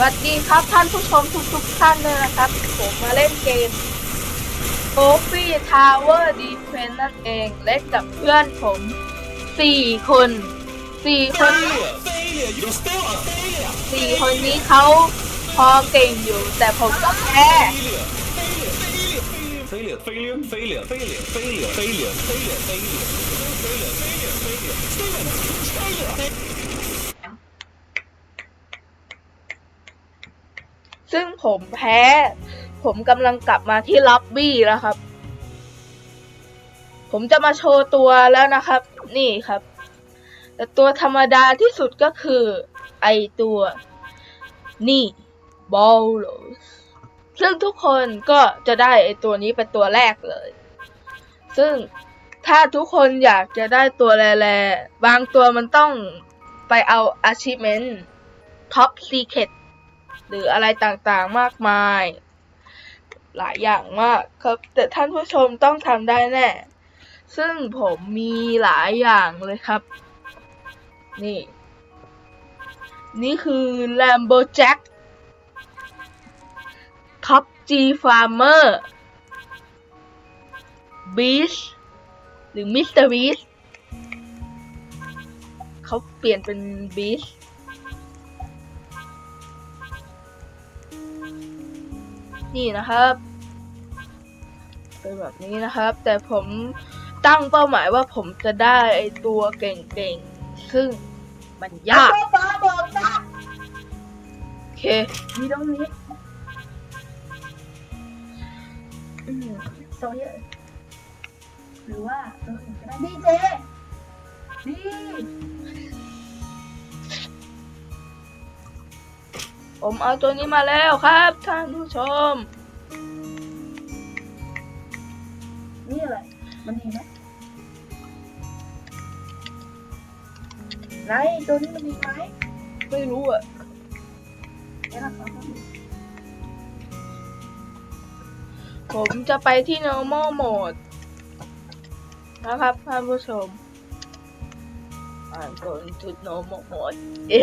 วัสดีครับท่านผู้ชมทุกๆท่านเลยนะครับ ผมมาเล่นเกม o f i Tower Defense นั่นเองเล่นกับเพื่อนผม 4 คน 4 คน Failure! Failure! You're still a failure! 4คนนี้เขาพอเก่งอยู่แต่ผมก็แพ้ ซึ่งผมแพ้ ผมกำลังกลับมาที่ล็อบบี้แล้วครับ ผมจะมาโชว์ตัวแล้วนะครับ นี่ครับ แต่ตัวธรรมดาที่สุดก็คือ ไอตัว นี่บอลโลสซึ่งทุกคนก็จะได้ไอตัวนี้เป็นตัวแรกเลย ซึ่งถ้าทุกคนอยากจะได้ตัวแร่ๆบางตัวมันต้องไปเอา achievement top secret หรืออะไรต่างๆมากมาย หลายอย่างมากครับ แต่ท่านผู้ชมต้องทำได้แน่ ซึ่งผมมีหลายอย่างเลยครับ นี่ นี่คือ Lambo Jack Top G Farmer Beast หรือ Mr. Beast เขาเปลี่ยนเป็น Beast นี่นะครับเป็นแบบนี้นะครับ แต่ผมตั้งเป้าหมายว่าผมจะได้ไอตัวเก่งๆ ซึ่งมันยากฟ้าบอกนะโอเคมีตรงนี้อืมโซเยอหรือว่าตัวอื่นก็ได้ดีเจดี ผมเอาตัวนี้มาแล้วครับท่านผู้ชม นี่อะไร มันดีไหมไหนตัวนี้มันดีไหมไม่รู้อะเดี๋ยวเราขอเข้าดูผมจะไปที่ normal mode นะครับท่านผู้ชม I'm going to normal mode เอ๊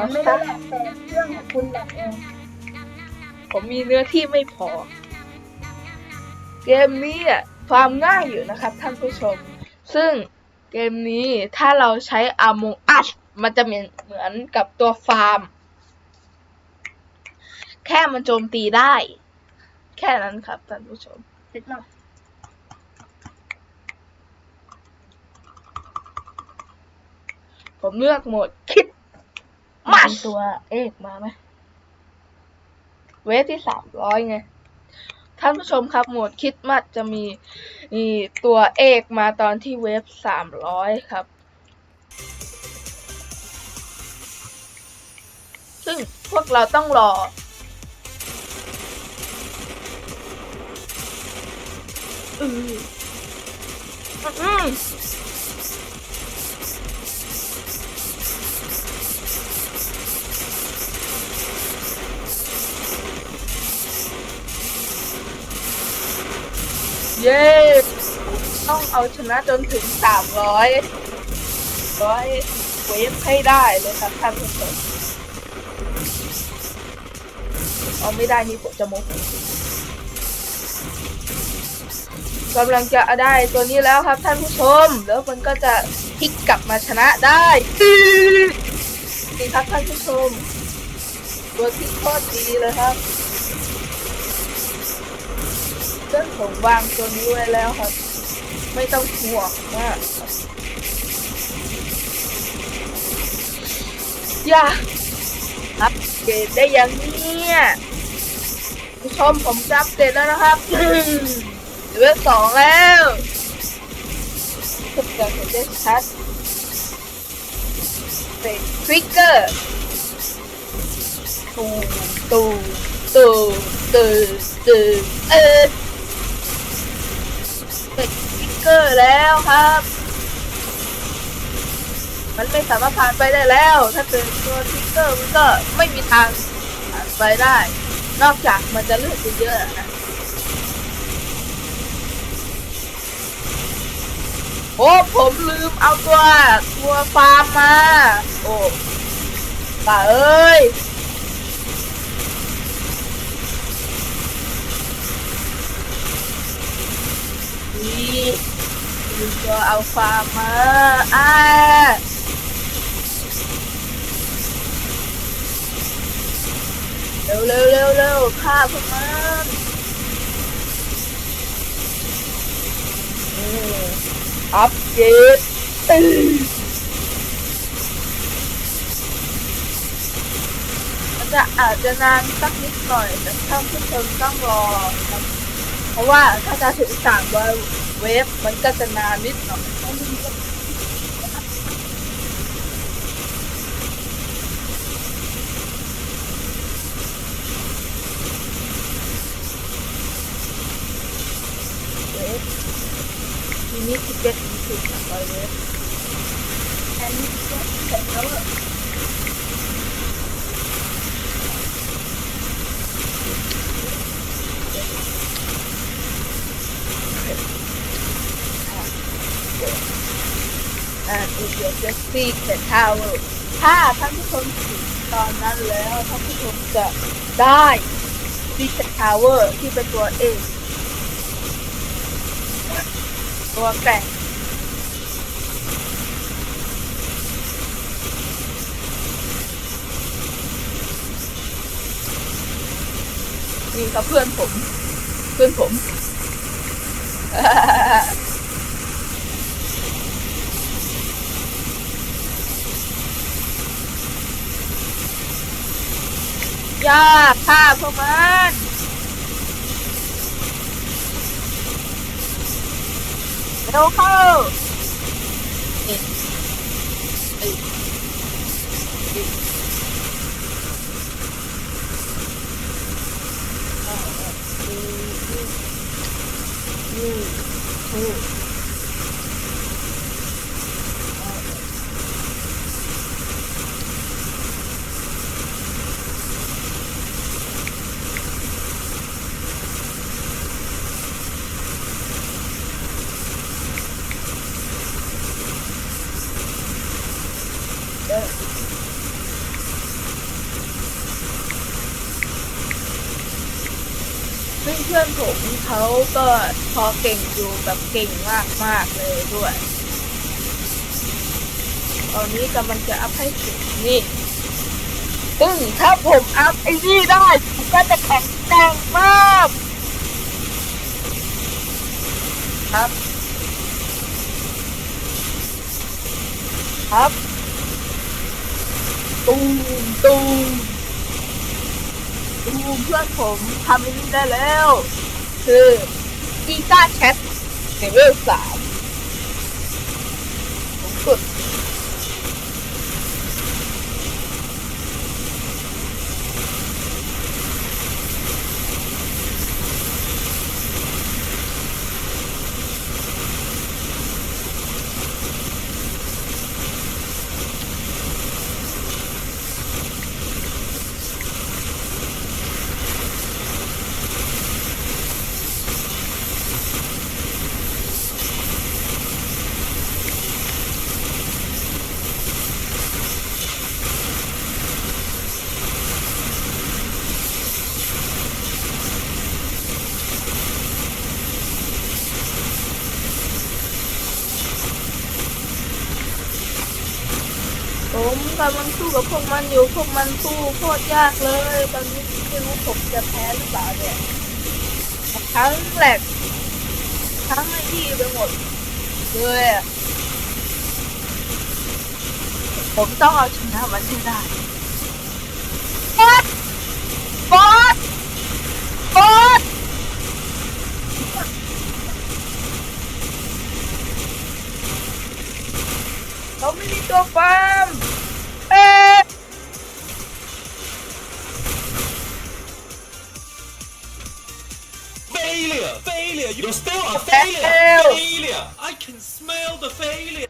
เอาไม่ได้แต่เรื่องคุณแหลกเองผมมีเนื้อที่ไม่พอ เกมนี้อะความง่ายอยู่นะครับท่านผู้ชม ซึ่งเกมนี้ถ้าเราใช้ Among Us มันจะเหมือนเหมือนกับตัวฟาร์ม แค่มันโจมตีได้ แค่นั้นครับท่านผู้ชมเสร็จแล้วผมเลือกโหมดคิด มาตัวเอกมาไหมเวฟที่สามร้อยไงท่านผู้ชมครับหมดคิดมัดจะมีมีตัวเอกมาตอนที่เวฟสามร้อยครับ ซึ่งพวกเราต้องรอ อืออืม เย้ต้องเอาชนะจนถึงสามร้อยร้อยเวฟให้ได้เลยครับท่านผู้ชมเอาไม่ได้นี่ผมจะโมโหกำลังจะได้ตัวนี้แล้วครับท่านผู้ชม แล้วมันก็จะพลิกกลับมาชนะได้ดีครับท่านผู้ชม ตัวที่โคตรดีเลยครับ ซึ่งผมวางตัวนี้ไว้แล้วครับ ไม่ต้องห่วงมาอย่าอัปเดตได้ยังเนี่ยผู้ชมผมจะอัปเดตแล้วนะครับเลเวลสองแล้วทุกอย่างเห็นได้ชัดเป็นทริกเกอร์ตูตูตูตูตูเออ เกอร์แล้วครับ มันไม่สามารถผ่านไปได้แล้ว ถ้าเป็นตัวทิกเกอร์มันก็ไม่มีทางผ่านไปได้ นอกจากมันจะเลือดเยอะนะโอ้ผมลืมเอาตัวตัวฟาร์มมา โอ้ป่าเอ้ย นี่ลืมตัวเอาฟาร์มมาอ่าเร็วเร็วเร็วเร็วฆ่าพวกมันอืมอัปเกรดอื้อมันจะอาจจะนานสักนิดหน่อย แต่ท่านผู้ชมต้องรอครับ ราะว่าถ้าจะถึงสามวันเวฟมันก็จะนานนิดหน่อยทีนี้สิบเจ็ดถึงสามร้อยเวฟแอนนี้ก็เสร็จแล้วอะ อ่าอีเดียจะซีเซ็ต ทาวเวอร์ถ้าท่านผู้ชมถึงตอนนั้นแล้วท่านผู้ชมจะได้ซีเซ็ตทาวเวอร์ที่เป็นตัวเองตัวแกร่งนี่ครับเพื่อนผม เพื่อนผม ยากค่ะพวกมันเร็วเข้าอ๊ะเอ๊ะเอ๊ะอ่าอืมอืมอืมอ่า เออซึ่งเพื่อนผมเขาก็พอเก่งอยู่แบบเก่งมากมากเลยด้วย ตอนนี้กำลังจะอัพให้ถึงนี่ซึ่งถ้าผมอัพไอ้นี่ได้ผมก็จะแข็งแกร่งมากครับ ครับตูมตูม ตูมเพื่อนผมทำอันนี้ได้แล้ว คือกีตาร์แชทเลเวลสามผมกด ผมกำลังสู้กับพวกมันอยู่พวกมันสู้โคตรยากเลย ตอนนี้ไม่รู้ผมจะแพ้หรือเปล่าเนี่ยทั้งแหลกทั้งไอ้ที่ไปหมดเลยผมต้องเอาชนะมันให้ได้บอสบอสบอสเขาไม่มีตัวฟาร์ม Failure! Failure! You're still a failure! Failure! I can smell the failure!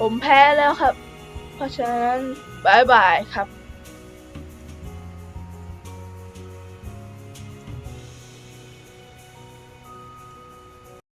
ผมแพ้แล้วครับ เพราะฉะนั้นบายบายครับ